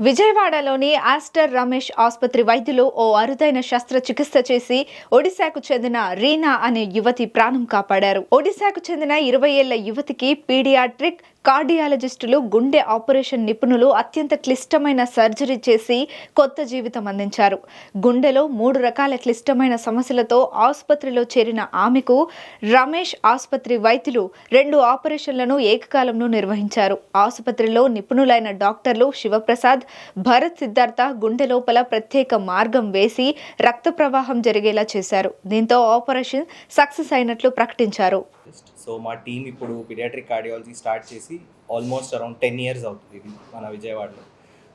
విజయవాడలోని ఆస్టర్ రమేష్ ఆసుపత్రి వైద్యులు ఓ అరుదైన శస్త్రచికిత్స చేసి ఒడిశాకు చెందిన రీనా అనే యువతి ప్రాణం కాపాడారు. ఒడిశాకు చెందిన ఇరవై ఏళ్ళ యువతికి పీడియాట్రిక్ కార్డియాలజిస్టులు గుండె ఆపరేషన్ నిపుణులు అత్యంత క్లిష్టమైన సర్జరీ చేసి కొత్త జీవితం అందించారు. గుండెలో మూడు రకాల క్లిష్టమైన సమస్యలతో ఆసుపత్రిలో చేరిన ఆమెకు రమేష్ ఆసుపత్రి వైద్యులు రెండు ఆపరేషన్లను ఏకకాలంలో నిర్వహించారు. ఆసుపత్రిలో నిపుణులైన డాక్టర్లు శివప్రసాద్ భరత్ సిద్ధార్థ గుండె లోపల ప్రత్యేక మార్గం వేసి రక్త ప్రవాహం జరిగేలా చేశారు. దీంతో ఆపరేషన్ సక్సెస్ అయినట్లు ప్రకటించారు. సో మా టీం ఇప్పుడు పిడియాట్రిక్ కార్డియాలజీ స్టార్ట్ చేసి ఆల్మోస్ట్ అరౌండ్ టెన్ ఇయర్స్ అవుతుంది ఇది మన విజయవాడలో.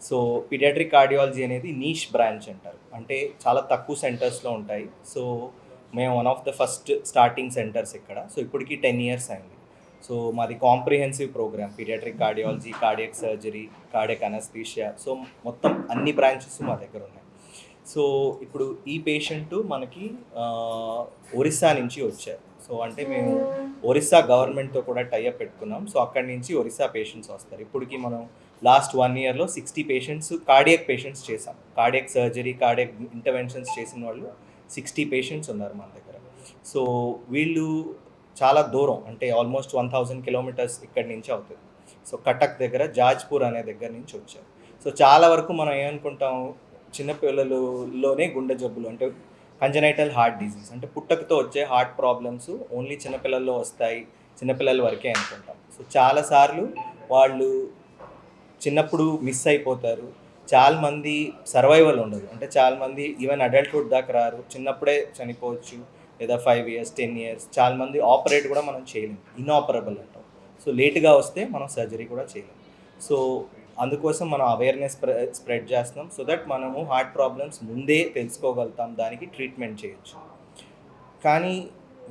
సో పిడియాట్రిక్ కార్డియాలజీ అనేది నీష్ బ్రాంచ్ అంటారు. అంటే చాలా తక్కువ సెంటర్స్లో ఉంటాయి. సో మేము one of the first starting centres ఇక్కడ. సో ఇప్పటికి టెన్ ఇయర్స్ అయింది. సో మాది comprehensive programme paediatric cardiology cardiac surgery cardiac anaesthesia so మొత్తం అన్ని బ్రాంచెస్ మా దగ్గర ఉన్నాయి. సో ఇప్పుడు ఈ పేషెంట్ మనకి ఒరిస్సా నుంచి వచ్చారు. సో అంటే మేము ఒరిస్సా గవర్నమెంట్తో కూడా టైఅప్ పెట్టుకున్నాం. సో అక్కడి నుంచి ఒరిస్సా పేషెంట్స్ వస్తారు. ఇప్పటికి మనం లాస్ట్ వన్ ఇయర్లో సిక్స్టీ పేషెంట్స్ కార్డియక్ పేషెంట్స్ చేసాం కార్డియక్ సర్జరీ కార్డియక్ ఇంటర్వెన్షన్స్ చేసిన వాళ్ళు సిక్స్టీ పేషెంట్స్ ఉన్నారు మన దగ్గర. సో వీళ్ళు చాలా దూరం అంటే ఆల్మోస్ట్ వన్ థౌజండ్ కిలోమీటర్స్ ఇక్కడి నుంచి అవుతుంది. సో కటక్ దగ్గర జాజ్పూర్ అనే దగ్గర నుంచి వచ్చారు. సో చాలా వరకు మనం ఏమనుకుంటాం చిన్నపిల్లలలోనే గుండె జబ్బులు అంటే కంజనైటల్ హార్ట్ డిసీజ్ అంటే పుట్టకతో వచ్చే హార్ట్ ప్రాబ్లమ్స్ ఓన్లీ చిన్నపిల్లల్లో వస్తాయి చిన్నపిల్లల వరకే అనుకుంటాం. సో చాలాసార్లు వాళ్ళు చిన్నప్పుడు మిస్ అయిపోతారు. చాలా మంది సర్వైవల్ ఉండదు. అంటే చాలా మంది ఈవెన్ అడల్ట్హుడ్ దాకా రారు. చిన్నప్పుడే చనిపోవచ్చు లేదా ఫైవ్ ఇయర్స్ టెన్ ఇయర్స్ చాలా మంది ఆపరేట్ కూడా మనం చేయలేం. ఇన్ఆపరబుల్ అంటాం. సో లేట్గా వస్తే మనం సర్జరీ కూడా చేయలేం. సో అందుకోసం మనం అవేర్నెస్ స్ప్రెడ్ చేస్తున్నాం సో దట్ మనము హార్ట్ ప్రాబ్లమ్స్ ముందే తెలుసుకోగలుగుతాం దానికి ట్రీట్మెంట్ చేయొచ్చు. కానీ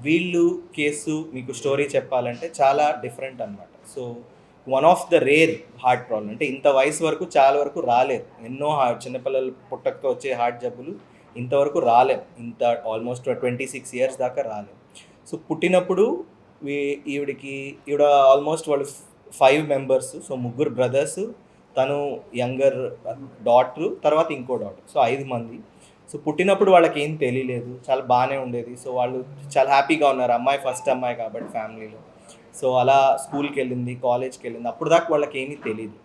వీళ్ళు కేసు మీకు స్టోరీ చెప్పాలంటే చాలా డిఫరెంట్ అనమాట so one of the rare heart problem అంటే ఇంత వయసు వరకు చాలా వరకు రాలేదు. ఎన్నో హార్ట్ చిన్నపిల్లలు పుట్టకతో వచ్చే హార్ట్ జబ్బులు ఇంతవరకు రాలేం ఇంత ఆల్మోస్ట్ ట్వంటీ సిక్స్ ఇయర్స్ దాకా రాలేం సో పుట్టినప్పుడు ఈవిడికి ఈవిడ ఆల్మోస్ట్ వాళ్ళు ఫైవ్ మెంబర్స్ సో ముగ్గురు బ్రదర్స్ తను యంగర్ డాటర్ తర్వాత ఇంకో డాటర్. సో ఐదు మంది. సో పుట్టినప్పుడు వాళ్ళకి ఏం తెలియలేదు. చాలా బాగానే ఉండేది. సో వాళ్ళు చాలా హ్యాపీగా ఉన్నారు. అమ్మాయి ఫస్ట్ అమ్మాయి కాబట్టి ఫ్యామిలీలో. సో అలా స్కూల్కి వెళ్ళింది కాలేజ్కి వెళ్ళింది అప్పుడు దాకా వాళ్ళకి ఏమీ తెలియదు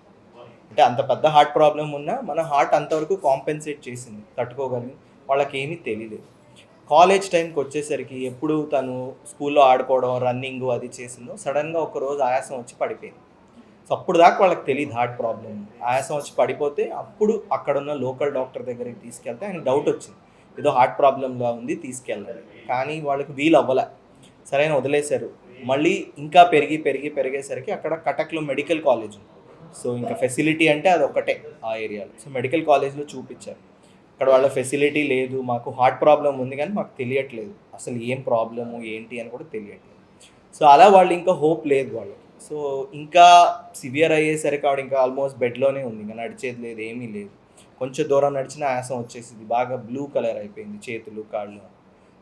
అంటే అంత పెద్ద హార్ట్ ప్రాబ్లం ఉన్నా మన హార్ట్ అంతవరకు కాంపెన్సేట్ చేసింది తట్టుకోగలిగింది. వాళ్ళకి ఏమీ తెలియలేదు కాలేజ్ టైంకి వచ్చేసరికి ఎప్పుడు తను స్కూల్లో ఆడుకోవడం రన్నింగ్ అది చేసిందో సడన్గా ఒక రోజు ఆయాసం వచ్చి పడిపోయింది. సో అప్పుడు దాకా వాళ్ళకి తెలియదు హార్ట్ ప్రాబ్లం ఆయాసం వచ్చి పడిపోతే అప్పుడు అక్కడున్న లోకల్ డాక్టర్ దగ్గరికి తీసుకెళ్తే ఆయన డౌట్ వచ్చింది. ఏదో హార్ట్ ప్రాబ్లంలా ఉంది తీసుకెళ్ళాలి. కానీ వాళ్ళకి వీలు అవ్వలే. సరైన వదిలేశారు. మళ్ళీ ఇంకా పెరిగి పెరిగి పెరిగేసరికి అక్కడ కటక్లో మెడికల్ కాలేజ్ ఉంది. సో ఇంకా ఫెసిలిటీ అంటే అది ఒకటే ఆ ఏరియాలో సో మెడికల్ కాలేజ్లో చూపించారు. అక్కడ వాళ్ళ ఫెసిలిటీ లేదు మాకు హార్ట్ ప్రాబ్లం ఉంది కానీ మాకు తెలియట్లేదు. అసలు ఏం ప్రాబ్లము ఏంటి అని కూడా తెలియట్లేదు. సో అలా వాళ్ళు ఇంకా హోప్ లేదు వాళ్ళు సో ఇంకా సివియర్ అయ్యేసరికి ఆవిడ ఇంకా ఆల్మోస్ట్ బెడ్లోనే ఉంది. ఇంకా నడిచేది లేదు ఏమీ లేదు. కొంచెం దూరం నడిచినా ఆయాసం వచ్చేసింది. బాగా బ్లూ కలర్ అయిపోయింది చేతులు కాళ్ళు.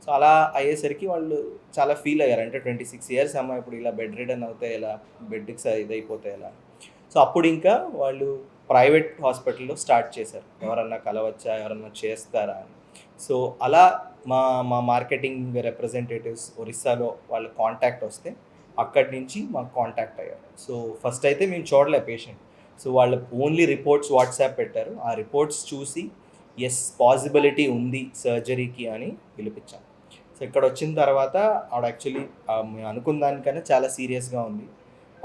సో అలా అయ్యేసరికి వాళ్ళు చాలా ఫీల్ అయ్యారు. అంటే ట్వంటీ సిక్స్ ఇయర్స్ అమ్మ ఇప్పుడు ఇలా బెడ్ రిడన్ అవుతాయి ఎలా? బెడ్కి ఇదైపోతాయి ఎలా? సో అప్పుడు ఇంకా వాళ్ళు ప్రైవేట్ హాస్పిటల్లో స్టార్ట్ చేశారు. ఎవరన్నా కలవచ్చా? ఎవరన్నా చేస్తారా? అని సో అలా మా మా మార్కెటింగ్ రిప్రజెంటేటివ్స్ ఒరిస్సాలో వాళ్ళ కాంటాక్ట్ వస్తే అక్కడి నుంచి మాకు కాంటాక్ట్ అయ్యారు. సో ఫస్ట్ అయితే మేము చూడలే పేషెంట్ సో వాళ్ళ ఓన్లీ రిపోర్ట్స్ వాట్సాప్ పెట్టారు. ఆ రిపోర్ట్స్ చూసి ఎస్ పాసిబిలిటీ ఉంది సర్జరీకి అని పిలిపించాం. సో ఇక్కడ వచ్చిన తర్వాత ఆవిడ యాక్చువల్లీ మేము అనుకున్న దానికన్నా చాలా సీరియస్గా ఉంది.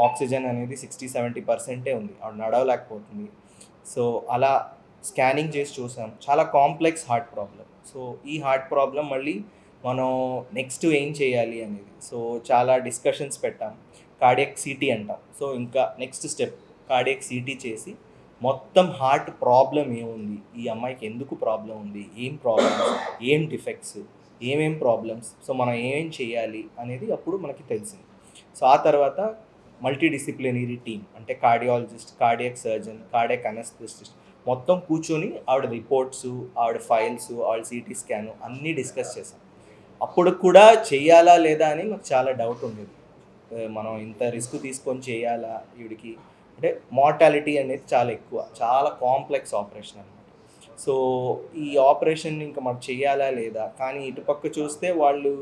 ఆక్సిజన్ అనేది సిక్స్టీ సెవెంటీ పర్సెంటే ఉంది. ఆవిడ నడవలేకపోతుంది. సో అలా స్కానింగ్ చేసి చూసాం. చాలా కాంప్లెక్స్ హార్ట్ ప్రాబ్లం సో ఈ హార్ట్ ప్రాబ్లం మళ్ళీ మనం నెక్స్ట్ ఏం చేయాలి అనేది. సో చాలా డిస్కషన్స్ పెట్టాం. కార్డియక్ సిటీ అంటాం. సో ఇంకా నెక్స్ట్ స్టెప్ కార్డియక్ సిటీ చేసి మొత్తం హార్ట్ ప్రాబ్లం ఏముంది? ఈ అమ్మాయికి ఎందుకు ప్రాబ్లం ఉంది? ఏం ప్రాబ్లమ్స్ ఏం డిఫెక్ట్స్ ఏమేం ప్రాబ్లమ్స్ సో మనం ఏమేం చేయాలి అనేది అప్పుడు మనకి తెలిసింది. సో ఆ తర్వాత మల్టీడిసిప్లినరీ టీమ్ అంటే cardiologist cardiac surgeon cardiac anaesthetist మొత్తం కూర్చొని ఆవిడ రిపోర్ట్స్ ఆవిడ ఫైల్స్ ఆవిడ సిటీ స్కాన్ అన్నీ డిస్కస్ చేసాం. అప్పుడు కూడా చేయాలా లేదా అని మాకు చాలా డౌట్ ఉండేది. మనం ఇంత రిస్క్ తీసుకొని చేయాలా ఈవిడికి అంటే మార్టాలిటీ అనేది చాలా ఎక్కువ చాలా కాంప్లెక్స్ ఆపరేషన్ అనమాట సో ఈ ఆపరేషన్ ఇంకా మనం చేయాలా లేదా? కానీ ఇటుపక్క చూస్తే వాళ్ళు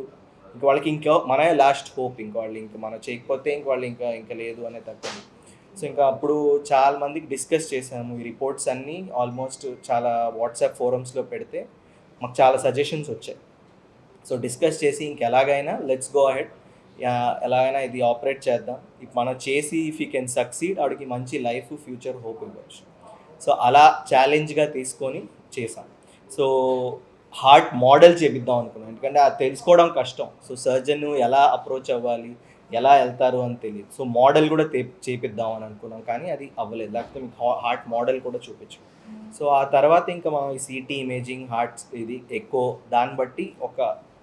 ఇంక వాళ్ళకి ఇంకా మనమే లాస్ట్ హోప్ ఇంక వాళ్ళు ఇంకా మనం చేయకపోతే ఇంక వాళ్ళు ఇంకా ఇంకా లేదు అనే తప్పదు సో ఇంకా అప్పుడు చాలా మందికి డిస్కస్ చేసాము. ఈ రిపోర్ట్స్ అన్నీ ఆల్మోస్ట్ చాలా వాట్సాప్ ఫోరమ్స్లో పెడితే మాకు చాలా సజెషన్స్ వచ్చాయి. సో డిస్కస్ చేసి ఇంక ఎలాగైనా లెట్స్ గో అహెడ్. ఎలాగైనా ఇది ఆపరేట్ చేద్దాం. ఇప్పుడు మనం చేసి ఇఫ్ యూ కెన్ సక్సీడ్ ఆవిడకి మంచి లైఫ్ ఫ్యూచర్ హోప్ ఇవ్వచ్చు. సో అలా ఛాలెంజ్గా తీసుకొని చేశాం. సో హార్ట్ మోడల్ చేపిద్దాం అనుకున్నాం. ఎందుకంటే అది తెలుసుకోవడం కష్టం. సో సర్జన్ ఎలా అప్రోచ్ అవ్వాలి ఎలా వెళ్తారు అని తెలియదు. సో మోడల్ కూడా తే చేపిద్దాం అని అనుకున్నాం. కానీ అది అవ్వలేదు. లేకపోతే మీకు హార్ట్ మోడల్ కూడా చూపించు. సో ఆ తర్వాత ఇంకా మనం ఈ సిటీ ఇమేజింగ్ హార్ట్స్ ఇది ఎక్కువ. దాన్ని బట్టి ఒక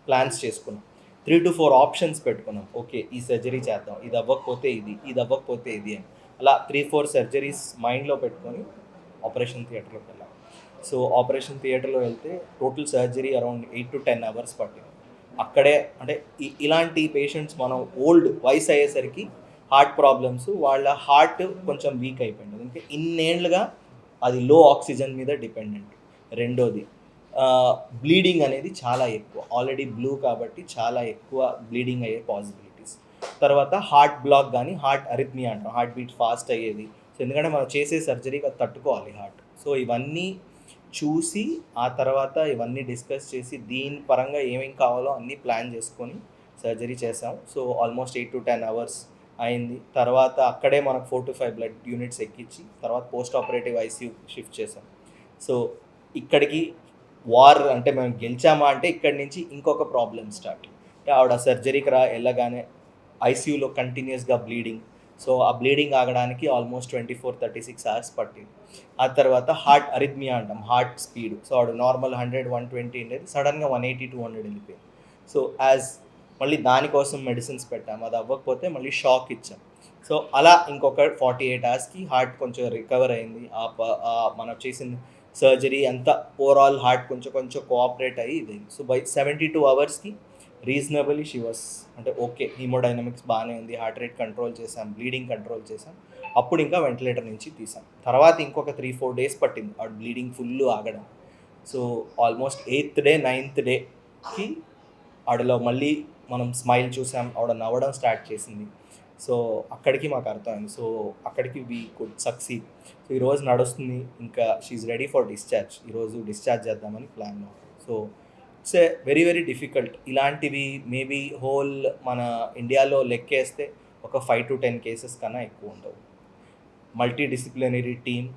ప్లాన్స్ చేసుకున్నాం. త్రీ టు ఫోర్ ఆప్షన్స్ పెట్టుకున్నాం. ఓకే ఈ సర్జరీ చేద్దాం. ఇది అవ్వకపోతే ఇది ఇది అవ్వకపోతే ఇది అని. అలా త్రీ ఫోర్ సర్జరీస్ మైండ్లో పెట్టుకొని ఆపరేషన్ థియేటర్లోకి వెళ్ళాం. సో ఆపరేషన్ థియేటర్లో వెళ్తే total surgery around eight to ten hours పట్టింది. అక్కడే అంటే ఇలాంటి పేషెంట్స్ మనం ఓల్డ్ వయసు అయ్యేసరికి హార్ట్ ప్రాబ్లమ్స్ వాళ్ళ హార్ట్ కొంచెం వీక్ అయిపోయింది. ఎందుకంటే ఇన్నేళ్ళుగా అది లో ఆక్సిజన్ మీద డిపెండెంట్ రెండోది బ్లీడింగ్ అనేది చాలా ఎక్కువ. ఆల్రెడీ బ్లూ కాబట్టి చాలా ఎక్కువ బ్లీడింగ్ అయ్యే పాసిబిలిటీస్ తర్వాత హార్ట్ బ్లాక్ కానీ హార్ట్ అరిథ్మియా అంటాం. హార్ట్ బీట్ ఫాస్ట్ అయ్యేది. సో ఎందుకంటే మనం చేసే సర్జరీకి అది తట్టుకోవాలి హార్ట్ సో ఇవన్నీ చూసి ఆ తర్వాత ఇవన్నీ డిస్కస్ చేసి దీని పరంగా ఏమేం కావాలో అన్నీ ప్లాన్ చేసుకొని సర్జరీ చేసాం. So almost eight to ten hours అయింది. తర్వాత అక్కడే మనకు four to five blood units ఎక్కించి తర్వాత పోస్ట్ ఆపరేటివ్ ఐసీయూ షిఫ్ట్ చేసాం. సో ఇక్కడికి వార్ అంటే మేము గెలిచామా అంటే ఇక్కడి నుంచి ఇంకొక ప్రాబ్లం స్టార్ట్. అంటే ఆవిడ సర్జరీకి రా వెళ్ళగానే ఐసీయూలో కంటిన్యూస్గా బ్లీడింగ్. సో ఆ bleeding ఆగడానికి almost twenty four thirty six hours పట్టింది. ఆ తర్వాత హార్ట్ అరిథ్మియా అంటాం హార్ట్ స్పీడ్. సో ఆవిడ నార్మల్ హండ్రెడ్ వన్ ట్వంటీ ఉండేది. సడన్గా వన్ ఎయిటీ టూ హండ్రెడ్ వెళ్ళిపోయింది. సో యాజ్ మళ్ళీ దానికోసం మెడిసిన్స్ పెట్టాము. అది అవ్వకపోతే మళ్ళీ షాక్ ఇచ్చాం. సో అలా ఇంకొక ఫార్టీ ఎయిట్ అవర్స్కి హార్ట్ కొంచెం రికవర్ అయింది. ఆ ప- మనం చేసిన సర్జరీ అంతా ఓవరాల్ హార్ట్ కొంచెం కొంచెం కోఆపరేట్ అయ్యి ఇది. సో బై సెవెంటీ టూ అవర్స్కి రీజనబుల్లీ షీ వాస్ అంటే ఓకే హీమోడైనమిక్స్ బాగానే ఉంది హార్ట్ రేట్ కంట్రోల్ చేసాం బ్లీడింగ్ కంట్రోల్ చేసాం అప్పుడు ఇంకా వెంటిలేటర్ నుంచి తీసాం తర్వాత ఇంకొక త్రీ ఫోర్ డేస్ పట్టింది ఆ బ్లీడింగ్ ఫుల్ ఆగడం. So almost eighth day ninth డేకి ఆడలో మళ్ళీ మనం స్మైల్ చూసాం ఆవిడ నవ్వడం స్టార్ట్ చేసింది. సో అక్కడికి మాకు అర్థమైంది. సో అక్కడికి వీ కుడ్ సక్సీడ్ సో ఈరోజు నడుస్తుంది. ఇంకా షీఈ్ రెడీ ఫర్ డిశ్చార్జ్ ఈరోజు డిశ్చార్జ్ చేద్దామని plan so it's a very very difficult ఇలాంటివి మేబీ హోల్ మన ఇండియాలో లెక్కేస్తే ఒక ఫైవ్ టు టెన్ కేసెస్ కన్నా ఎక్కువ ఉండవు. మల్టీ డిసిప్లినరీ టీమ్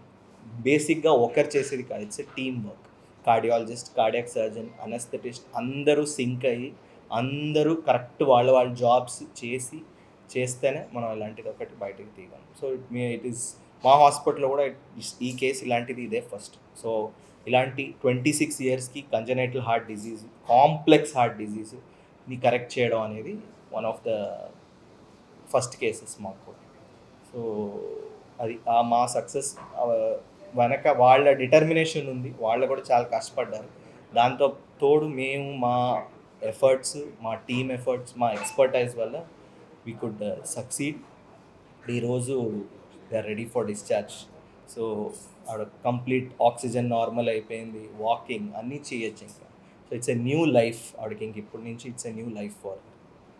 బేసిక్గా ఒకరు చేసేది కాదు. It's a team work cardiologist cardiac surgeon anaesthetist అందరూ సింక్ అయ్యి అందరూ కరెక్ట్ వాళ్ళ వాళ్ళ జాబ్స్ చేసి చేస్తేనే మనం ఇలాంటిది ఒకటి బయటకు తీయగలం. So it me it is మా హాస్పిటల్లో కూడా ఈ కేసు ఇలాంటిది ఇదే ఫస్ట్. సో ఇలాంటి ట్వంటీ సిక్స్ ఇయర్స్కి congenital heart disease complex heart డిజీజ్ని correct చేయడం అనేది one of the first cases మాకు సో అది ఆ మా సక్సెస్ వెనక వాళ్ళ డిటర్మినేషన్ ఉంది. వాళ్ళు కూడా చాలా కష్టపడ్డారు. దాంతో తోడు మేము మా ఎఫర్ట్స్ మా టీమ్ ఎఫర్ట్స్ మా ఎక్స్పర్టైజ్ వల్ల వీ కుడ్ సక్సీడ్ ఈరోజు they are ready for discharge so ఆవిడ కంప్లీట్ ఆక్సిజన్ నార్మల్ అయిపోయింది వాకింగ్ అన్నీ చేయొచ్చు ఇంకా. So it's a new life ఆవిడకి ఇంక ఇప్పటి నుంచి it's a new life for